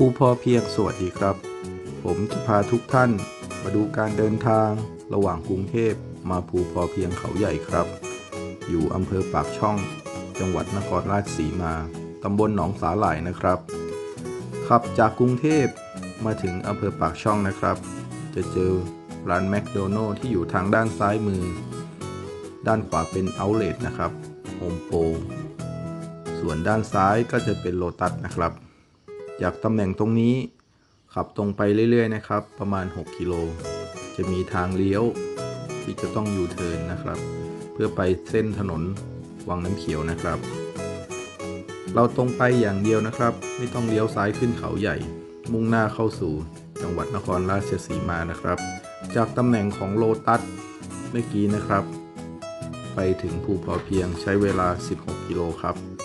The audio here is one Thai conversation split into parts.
ผู้พอเพียงสวัสดีครับ ผมจะพาทุกท่านมาดูการเดินทางระหว่างกรุงเทพมาภูพอเพียงเขาใหญ่ครับ อยู่อำเภอปากช่อง จังหวัดนครราชสีมาตำบลหนองสาหร่ายนะครับขับจากกรุงเทพมาถึงอำเภอปากช่องนะครับ จะเจอร้านแมคโดนัลล์ที่อยู่ทางด้านซ้ายมือ ด้านขวาเป็นเอาเล t นะครับโฮมโปรส่วนด้านซ้ายก็จะเป็นโลตัสนะครับ จากตำแหน่งตรงนี้ ขับตรงไปเรื่อยๆนะครับ ประมาณ 6 กิโล จะมีทางเลี้ยวที่จะต้องยูเทิร์นนะครับ เพื่อไปเส้นถนนวังน้ำเขียวนะครับ เราตรงไปอย่างเดียวนะครับ ไม่ต้องเลี้ยวซ้ายขึ้นเขาใหญ่ มุ่งหน้าเข้าสู่จังหวัดนครราชสีมานะครับ จากตำแหน่งของโลตัสเมื่อกี้นะครับ ไปถึงภูพอเพียงใช้เวลา 16 กิโลครับ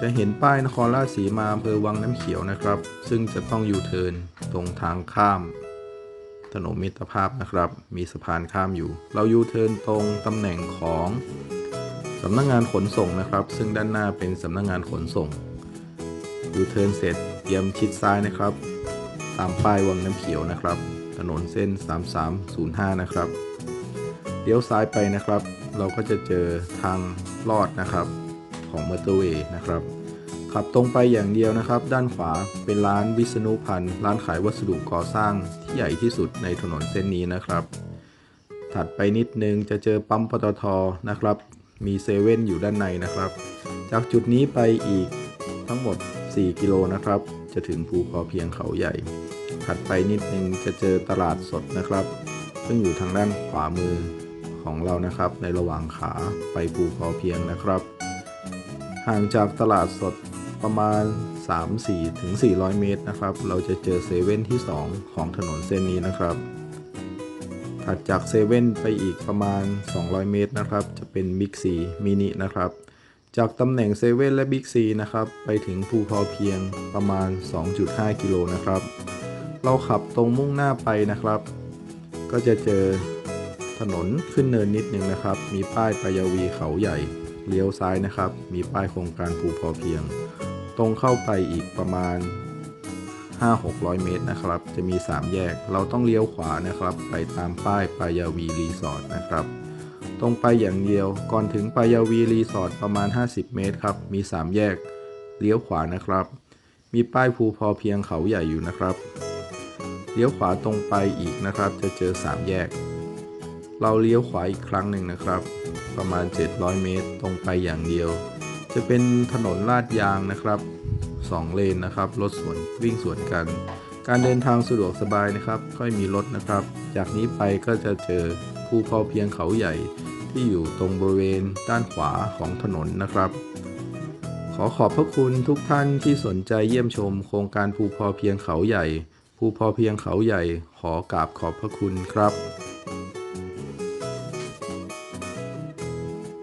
จะเห็นป้ายนครราชสีมาอำเภอวังน้ำเขียวนะครับ ซึ่งจะต้องยูเทิร์นตรงทางข้าม ถนนมิตรภาพนะครับ มีสะพานข้ามอยู่ เรายูเทิร์นตรงตำแหน่งของสำนักงานขนส่งนะครับ ซึ่งด้านหน้าเป็นสำนักงานขนส่งยูเทิร์นเสร็จเตรียมชิดซ้ายนะครับ ตามป้ายวังน้ำเขียวนะครับ ถนนเส้น 3305 นะครับเลี้ยวซ้ายไปนะครับ เราก็จะเจอทางลอดนะครับ ของมอเตอร์เวย์นะครับ ขับตรงไปอย่างเดียวนะครับ ด้านขวาเป็นร้านวิษณุพันธ์ร้านขายวัสดุก่อสร้างที่ใหญ่ที่สุดในถนนเส้นนี้นะครับ ถัดไปนิดนึงจะเจอปั๊มปตทนะครับ มีเซเว่นอยู่ด้านในนะครับ จากจุดนี้ไปอีกทั้งหมด 4 กิโลนะครับ จะถึงภูพอเพียงเขาใหญ่ ถัดไปนิดนึงจะเจอตลาดสดนะครับ ซึ่งอยู่ทางด้านขวามือของเรานะครับ ในระหว่างขาไปภูพอเพียงนะครับ ห่างจากตลาดสดประมาณ 3-4ถึง400 เมตรนะครับ เราจะเจอเซเว่นที่ 2 ของถนนเส้นนี้นะครับ ถัดจากเซเว่นไปอีกประมาณ 200 เมตรนะครับ จะเป็นบิ๊กซีมินินะครับ จากตำแหน่งเซเว่นและบิ๊กซีนะครับ ไปถึงภูพอเพียงประมาณ 2.5 กิโลนะครับ เราขับตรงมุ่งหน้าไปนะครับ ก็จะเจอถนนขึ้นเนินนิดนึงนะครับ มีป้ายปายวีเขาใหญ่ เลี้ยวซ้ายนะครับ มีป้ายโครงการภูพอเพียง ตรงเข้าไปอีกประมาณ 5-600 เมตรนะครับ จะมี 3 แยก เราต้องเลี้ยวขวานะครับ ไปตามป้ายปายาวีรีสอร์ทนะครับ ตรงไปอย่างเดียวก่อนถึงปายาวีรีสอร์ทประมาณ 50 เมตรครับ มี 3 แยก เลี้ยวขวานะครับ มีป้ายภูพอเพียงเขาใหญ่อยู่นะครับ เลี้ยวขวาตรงไปอีกนะครับ จะเจอ 3 แยก เราเลี้ยวขวาอีกครั้งหนึ่งนะครับ ประมาณ 700 เมตรตรงไปอย่างเดียว จะเป็นถนนลาดยางนะครับ 2 เลนนะครับรถสวนวิ่งสวนกัน การเดินทางสะดวกสบายนะครับ ค่อยมีรถนะครับ จากนี้ไปก็จะเจอภูพอเพียงเขาใหญ่ที่อยู่ตรงบริเวณด้านขวาของถนนนะครับ ขอขอบพระคุณทุกท่านที่สนใจเยี่ยมชม โครงการภูพอเพียงเขาใหญ่ภูพอเพียงเขาใหญ่ ขอกราบขอบพระคุณครับ